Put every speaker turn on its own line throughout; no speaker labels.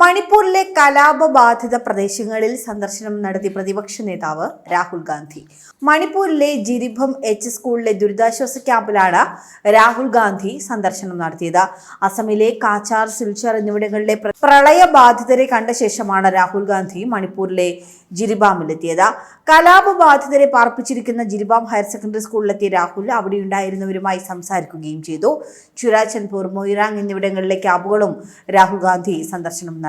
മണിപ്പൂരിലെ കലാപബാധിത പ്രദേശങ്ങളിൽ സന്ദർശനം നടത്തി പ്രതിപക്ഷ നേതാവ് രാഹുൽ ഗാന്ധി. മണിപ്പൂരിലെ ജിരിഭം എച്ച് സ്കൂളിലെ ദുരിതാശ്വാസ ക്യാമ്പിലാണ് രാഹുൽ ഗാന്ധി സന്ദർശനം നടത്തിയത്. അസമിലെ കാച്ചാർ സിൽച്ചർ എന്നിവിടങ്ങളിലെ പ്രളയ പ്രളയബാധിതരെ കണ്ട ശേഷമാണ് രാഹുൽ ഗാന്ധി മണിപ്പൂരിലെ ജിരിബാമിലെത്തിയത് കലാപബാധിതരെ പാർപ്പിച്ചിരിക്കുന്ന ജിരിബാം ഹയർ സെക്കൻഡറി സ്കൂളിലെത്തിയ രാഹുൽ അവിടെയുണ്ടായിരുന്നവരുമായി സംസാരിക്കുകയും ചെയ്തു. ചുരാചൻപൂർ മൊയ്റാങ് എന്നിവിടങ്ങളിലെ ക്യാമ്പുകളും രാഹുൽ ഗാന്ധി സന്ദർശനം നടത്തി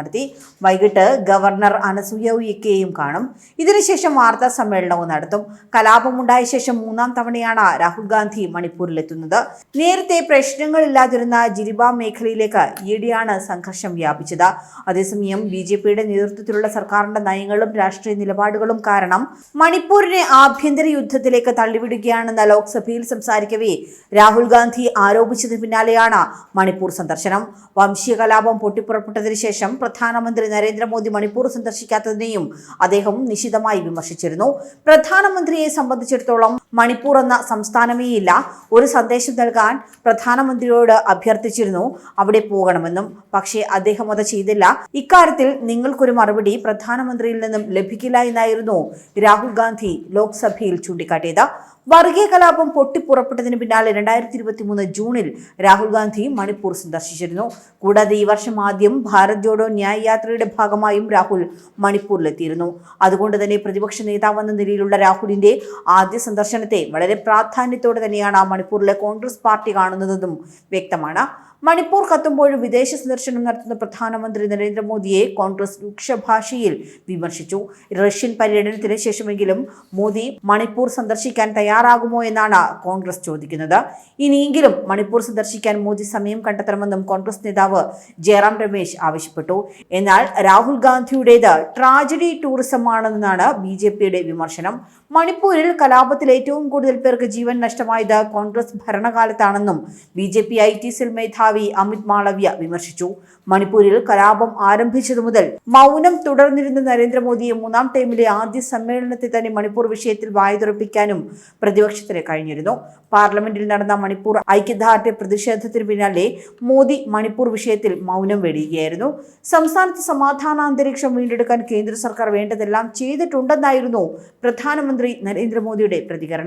വൈകിട്ട് ഗവർണർ അനസൂയ ഉയ്ക്കയെയും കാണും. ഇതിനുശേഷം വാർത്താ സമ്മേളനവും നടത്തും. കലാപമുണ്ടായ ശേഷം മൂന്നാം തവണയാണ് രാഹുൽ ഗാന്ധി മണിപ്പൂരിലെത്തുന്നത്. നേരത്തെ പ്രശ്നങ്ങളില്ലാതിരുന്ന ജിരിബാം മേഖലയിലേക്ക് ഈയിടെയാണ് സംഘർഷം വ്യാപിച്ചത്. അതേസമയം ബി ജെ പിയുടെ നേതൃത്വത്തിലുള്ള സർക്കാരിന്റെ നയങ്ങളും രാഷ്ട്രീയ നിലപാടുകളും കാരണം മണിപ്പൂരിനെ ആഭ്യന്തര യുദ്ധത്തിലേക്ക് തള്ളിവിടുകയാണെന്ന് ലോക്സഭയിൽ സംസാരിക്കവേ രാഹുൽ ഗാന്ധി ആരോപിച്ചതിന് പിന്നാലെയാണ് മണിപ്പൂർ സന്ദർശനം. വംശീയ കലാപം പൊട്ടിപ്പുറപ്പെട്ടതിന് ശേഷം പ്രധാനമന്ത്രി നരേന്ദ്രമോദി മണിപ്പൂർ സന്ദർശിക്കാത്തതിനെയും അദ്ദേഹം നിശിതമായി വിമർശിച്ചിരുന്നു. പ്രധാനമന്ത്രിയെ സംബന്ധിച്ചിടത്തോളം മണിപ്പൂർ എന്ന സംസ്ഥാനമേയില്ല ഒരു സന്ദേശം നൽകാൻ പ്രധാനമന്ത്രിയോട് അഭ്യർത്ഥിച്ചിരുന്നു. അവിടെ പോകണമെന്നും. പക്ഷേ അദ്ദേഹം അത് ചെയ്തില്ല. ഇക്കാര്യത്തിൽ നിങ്ങൾക്കൊരു മറുപടി പ്രധാനമന്ത്രിയിൽ നിന്നും ലഭിക്കില്ല എന്നായിരുന്നു രാഹുൽ ഗാന്ധി ലോക്സഭയിൽ ചൂണ്ടിക്കാട്ടിയത്. വർഗീയ കലാപം പൊട്ടിപ്പുറപ്പെട്ടതിന് പിന്നാലെ രണ്ടായിരത്തി ഇരുപത്തി മൂന്ന് ജൂണിൽ രാഹുൽ ഗാന്ധി മണിപ്പൂർ സന്ദർശിച്ചിരുന്നു. കൂടാതെ ഈ വർഷം ആദ്യം ഭാരത് ജോഡോ ന്യായ് യാത്രയുടെ ഭാഗമായും രാഹുൽ മണിപ്പൂരിലെത്തിയിരുന്നു. അതുകൊണ്ട് തന്നെ പ്രതിപക്ഷ നേതാവെന്ന നിലയിലുള്ള രാഹുലിന്റെ ആദ്യ സന്ദർശനത്തെ വളരെ പ്രാധാന്യത്തോടെ തന്നെയാണ് മണിപ്പൂരിലെ കോൺഗ്രസ് പാർട്ടി കാണുന്നതെന്നും വ്യക്തമാണ്. മണിപ്പൂർ കത്തുമ്പോഴും വിദേശ സന്ദർശനം നടത്തുന്ന പ്രധാനമന്ത്രി നരേന്ദ്രമോദിയെ കോൺഗ്രസ് രൂക്ഷഭാഷയിൽ വിമർശിച്ചു. റഷ്യൻ പര്യടനത്തിന് ശേഷമെങ്കിലും മോദി മണിപ്പൂർ സന്ദർശിക്കാൻ തയ്യാറാകുമോ എന്നാണ് കോൺഗ്രസ് ചോദിക്കുന്നത്. ഇനിയെങ്കിലും മണിപ്പൂർ സന്ദർശിക്കാൻ മോദി സമയം കണ്ടെത്തണമെന്നും കോൺഗ്രസ് നേതാവ് ജയറാം രമേശ് ആവശ്യപ്പെട്ടു. എന്നാൽ രാഹുൽ ഗാന്ധിയുടേത് ട്രാജഡി ടൂറിസമാണെന്നാണ് ബി ജെ പിയുടെ വിമർശനം. മണിപ്പൂരിൽ കലാപത്തിൽ ഏറ്റവും കൂടുതൽ പേർക്ക് ജീവൻ നഷ്ടമായത് Congress ഭരണകാലത്താണെന്നും B J P I T cell മേധാവി അമിത് മാളവ്യ വിമർശിച്ചു. മണിപ്പൂരിൽ കലാപം ആരംഭിച്ചതു മുതൽ മൗനം തുടർന്നിരുന്ന നരേന്ദ്രമോദിയെ മൂന്നാം ടൈമിലെ ആദ്യ സമ്മേളനത്തിൽ തന്നെ മണിപ്പൂർ വിഷയത്തിൽ വായുതുറപ്പിക്കാനും പ്രതിപക്ഷത്തിന് കഴിഞ്ഞിരുന്നു. പാർലമെന്റിൽ നടന്ന മണിപ്പൂർ ഐക്യദാർഢ്യ പ്രതിഷേധത്തിന് പിന്നാലെ മോദി മണിപ്പൂർ വിഷയത്തിൽ മൗനം വെടിയുകയായിരുന്നു. സംസ്ഥാനത്ത് സമാധാന അന്തരീക്ഷം വീണ്ടെടുക്കാൻ കേന്ദ്ര സർക്കാർ വേണ്ടതെല്ലാം ചെയ്തിട്ടുണ്ടെന്നായിരുന്നു പ്രധാനമന്ത്രി നരേന്ദ്രമോദിയുടെ പ്രതികരണം.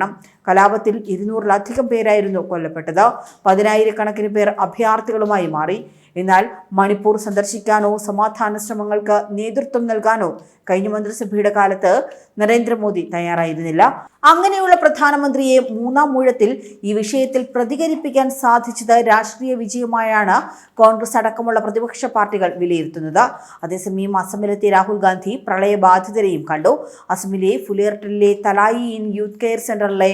കലാപത്തിൽ ഇരുന്നൂറിലധികം പേരായിരുന്നു കൊല്ലപ്പെട്ടത്. പതിനായിരക്കണക്കിന് പേർ അഭയാർത്ഥികളുമായി മാറി. എന്നാൽ മണിപ്പൂർ സന്ദർശിക്കാനോ സമാധാന ശ്രമങ്ങൾക്ക് നേതൃത്വം നൽകാനോ കഴിഞ്ഞ മന്ത്രിസഭയുടെ കാലത്ത് നരേന്ദ്രമോദി തയ്യാറായിരുന്നില്ല. അങ്ങനെയുള്ള പ്രധാനമന്ത്രിയെ മൂന്നാം മൂഴത്തിൽ ഈ വിഷയത്തിൽ പ്രതികരിപ്പിക്കാൻ സാധിച്ചത് രാഷ്ട്രീയ വിജയമായാണ് കോൺഗ്രസ് അടക്കമുള്ള പ്രതിപക്ഷ പാർട്ടികൾ വിലയിരുത്തുന്നത്. അതേസമയം അസമിലെത്തിയ രാഹുൽ ഗാന്ധി പ്രളയബാധിതരെയും കണ്ടു. അസമിലെ ഫുലേർട്ടിലെ തലായി ഇൻ യൂത്ത് കെയർ സെന്ററിലെ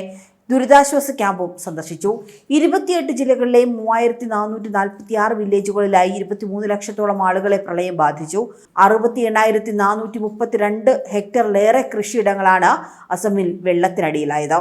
ദുരിതാശ്വാസ ക്യാമ്പും സന്ദർശിച്ചു. ഇരുപത്തിയെട്ട് ജില്ലകളിലെ മൂവായിരത്തി നാനൂറ്റി നാൽപ്പത്തി ആറ് വില്ലേജുകളിലായി ഇരുപത്തിമൂന്ന് ലക്ഷത്തോളം ആളുകളെ പ്രളയം ബാധിച്ചു. അറുപത്തി എണ്ണായിരത്തി നാനൂറ്റി മുപ്പത്തിരണ്ട് ഹെക്ടറിലേറെ കൃഷിയിടങ്ങളാണ് അസമിൽ വെള്ളത്തിനടിയിലായത്.